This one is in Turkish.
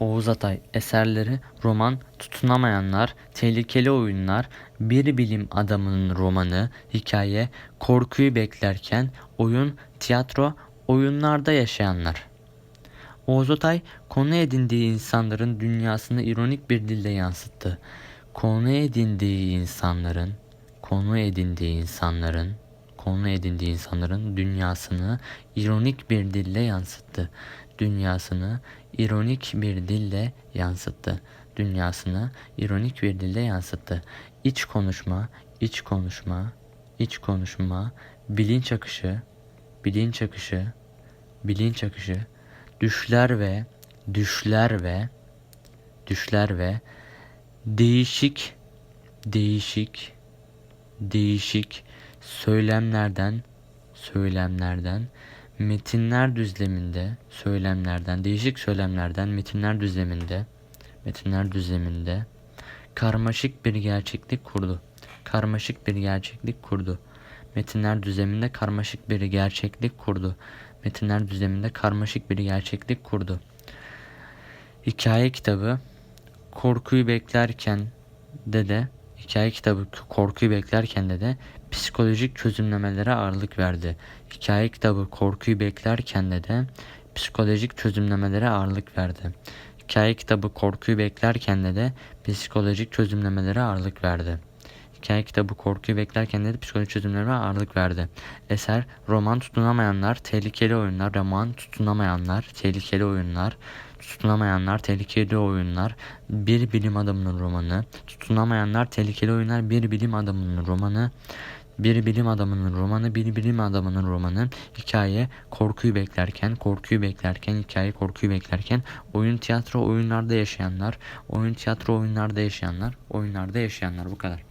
Oğuz Atay eserleri roman Tutunamayanlar, Tehlikeli Oyunlar, Bir Bilim Adamının romanı, hikaye, Korkuyu Beklerken, oyun, tiyatro, oyunlarda yaşayanlar. Oğuz Atay konu edindiği insanların dünyasını ironik bir dille yansıttı. Konu edindiği insanların, konu edindiği insanların, konu edindiği insanların dünyasını ironik bir dille yansıttı. Dünyasını ironik bir dille yansıttı. Dünyasını ironik bir dille yansıttı. İç konuşma, iç konuşma, iç konuşma, bilinç akışı, bilinç akışı, bilinç akışı, düşler ve düşler ve düşler ve değişik değişik değişik söylemlerden söylemlerden metinler düzleminde söylemlerden değişik söylemlerden metinler düzleminde metinler düzleminde karmaşık bir gerçeklik kurdu. Karmaşık bir gerçeklik kurdu. Metinler düzleminde karmaşık bir gerçeklik kurdu. Metinler düzleminde karmaşık bir gerçeklik kurdu. Hikaye kitabı korkuyu beklerken de de hikaye kitabı korkuyu beklerken de de psikolojik çözümlemelere ağırlık verdi. Hikaye kitabı korkuyu beklerken de de psikolojik çözümlemelere ağırlık verdi. Hikaye kitabı korkuyu beklerken de de psikolojik çözümlemelere ağırlık verdi. Hikaye kitabı korkuyu beklerken de, de psikolojik çözümlere ağırlık verdi. Eser roman tutunamayanlar, tehlikeli oyunlar, roman tutunamayanlar, tehlikeli oyunlar, tutunamayanlar, tehlikeli oyunlar, bir bilim adamının romanı, tutunamayanlar, tehlikeli oyunlar, bir bilim adamının romanı, bir bilim adamının romanı, bir bilim adamının romanı, hikaye, korkuyu beklerken, korkuyu beklerken, hikaye, korkuyu beklerken, oyun, tiyatro, oyunlarda yaşayanlar, oyun, tiyatro, oyunlarda yaşayanlar, oyunlarda yaşayanlar. Bu kadar.